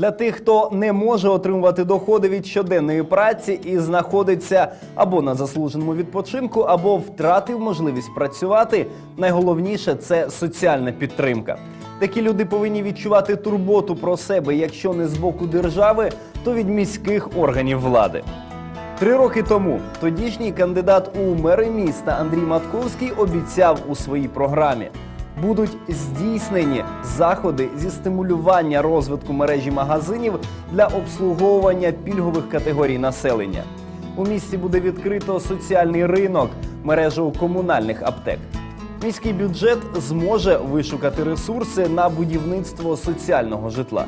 Для тих, хто не може отримувати доходи від щоденної праці і знаходиться або на заслуженому відпочинку, або втратив можливість працювати, найголовніше це соціальна підтримка. Такі люди повинні відчувати турботу про себе, якщо не з боку держави, то від міських органів влади. Три роки тому тодішній кандидат у мери міста Андрій Матковський обіцяв у своїй програмі. Будуть здійснені заходи зі стимулювання розвитку мережі магазинів для обслуговування пільгових категорій населення. У місті буде відкрито соціальний ринок, мережу комунальних аптек. Міський бюджет зможе вишукати ресурси на будівництво соціального житла.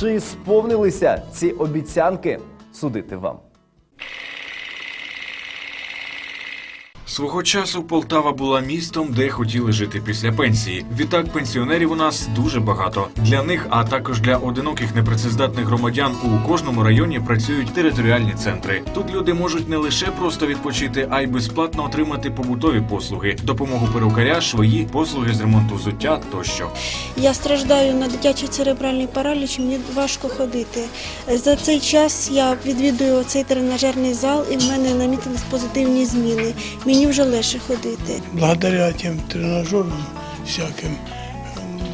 Чи сповнилися ці обіцянки? Судити вам. Свого часу Полтава була містом, де хотіли жити після пенсії. Відтак пенсіонерів у нас дуже багато. Для них, а також для одиноких непрацездатних громадян у кожному районі працюють територіальні центри. Тут люди можуть не лише просто відпочити, а й безплатно отримати побутові послуги, допомогу перукаря, швої, послуги з ремонту взуття тощо. Я страждаю на дитячий церебральний параліч, мені важко ходити. За цей час я відвідую цей тренажерний зал і в мене намітились позитивні зміни. Мені вже легше ходити. благодаря тем тренажерам всяким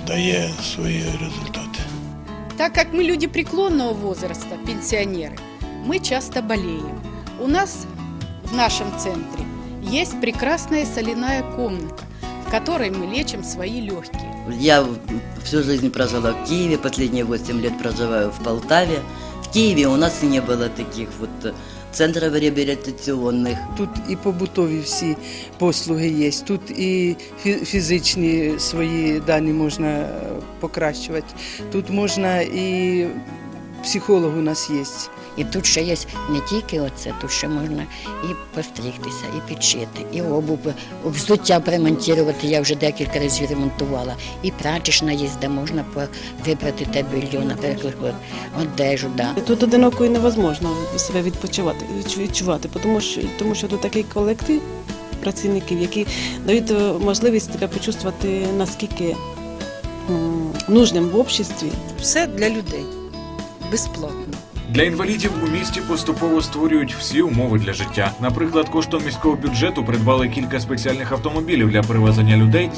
дає свої результати. Так как мы люди преклонного возраста, пенсионеры, мы часто болеем. У нас в нашем центре есть прекрасная соляная комната, в которой мы лечим свои легкие. Я всю жизнь прожила в Киеве, последние 8 лет проживаю в Полтаве. В Киеве у нас не было таких вот э, реабілітаційних. Тут і побутові всі послуги є, тут і фі- фізичні свої дані можна е, покращувати, тут можна і психолог у нас є. І тут ще є не тільки оце, тут ще можна і постригтися, і підшити, і обув, взуття примонтувати, я вже декілька разів ремонтувала. І прачечна є, де можна вибрати те белье, наприклад, одежу. Да. Тут одинокою невозможно себе відпочивати, відчувати, тому що, тому що тут такий колектив працівників, які дають е, можливість себе почувствувати наскільки нужним в обществі. Все для людей. Бесплатно. Для інвалідів у місті поступово створюють всі умови для життя. Наприклад, коштом міського бюджету придбали кілька спеціальних автомобілів для перевезення людей